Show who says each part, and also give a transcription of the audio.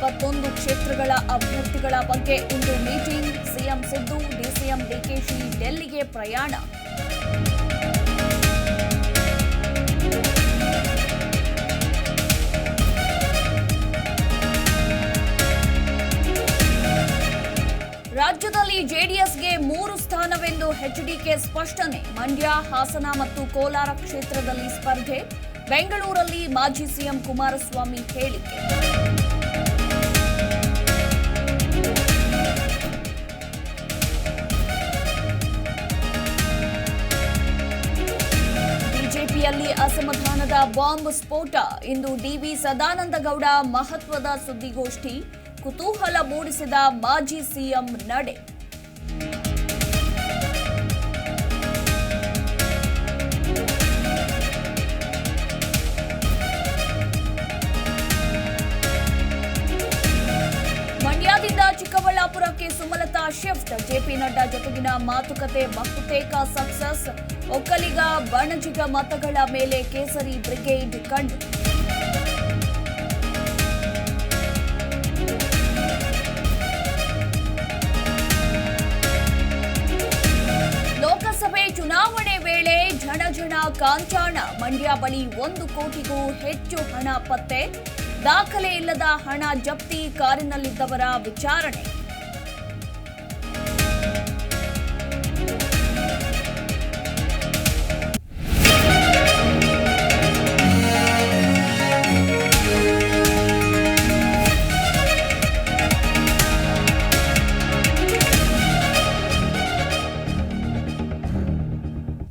Speaker 1: ಇಪ್ಪತ್ತೊಂದು ಕ್ಷೇತ್ರಗಳ ಅಭ್ಯರ್ಥಿಗಳ ಬಗ್ಗೆ ಇಂದು meeting. CM Siddu, DCM DKShi ಡೆಲ್ಲಿಗೆ ಪ್ರಯಾಣ. ರಾಜ್ಯದಲ್ಲಿ ಜೆಡಿಎಸ್ಗೆ ಮೂರು ಸ್ಥಾನವೆಂದು ಎಚ್ಡಿಕೆ ಸ್ಪಷ್ಟನೆ. ಮಂಡ್ಯ, ಹಾಸನ ಮತ್ತು ಕೋಲಾರ ಕ್ಷೇತ್ರದಲ್ಲಿ ಸ್ಪರ್ಧೆ. ಬೆಂಗಳೂರಲ್ಲಿ ಮಾಜಿ ಸಿಎಂ ಕುಮಾರಸ್ವಾಮಿ ಹೇಳಿಕೆ. ಬಿಜೆಪಿಯಲ್ಲಿ ಅಸಮಾಧಾನದ ಬಾಂಬ್ ಸ್ಫೋಟ. ಇಂದು ಡಿವಿ ಸದಾನಂದಗೌಡ ಮಹತ್ವದ ಸುದ್ದಿಗೋಷ್ಠಿ ಕುತೂಹಲ ಮೂಡಿಸಿದ ಮಾಜಿ ಸಿಎಂ ನಡೆ. ಚಿಕ್ಕಬಳ್ಳಾಪುರಕ್ಕೆ Sumalatha shift. J P Nadda ಜೊತೆಗಿನ ಮಾತುಕತೆ ಬಹುತೇಕ ಸಕ್ಸಸ್. ಒಕ್ಕಲಿಗ, ಬಣಜಿಗ ಮತಗಳ ಮೇಲೆ ಕೇಸರಿ ಬ್ರಿಗೇಡ್ ಕಂಡು. ಲೋಕಸಭೆ ಚುನಾವಣೆ ವೇಳೆ ಝಣಝಣ ಕಾಂಚಾಣ ಮಂಡ್ಯ ಬಳಿ ಒಂದು ಕೋಟಿಗೂ ಹೆಚ್ಚು ಹಣ ಪತ್ತೆ. ದಾಖಲೆ ಇಲ್ಲದ ಹಣ ಜಪ್ತಿ ಕಾರಿನಲ್ಲಿದ್ದವರ ವಿಚಾರಣೆ.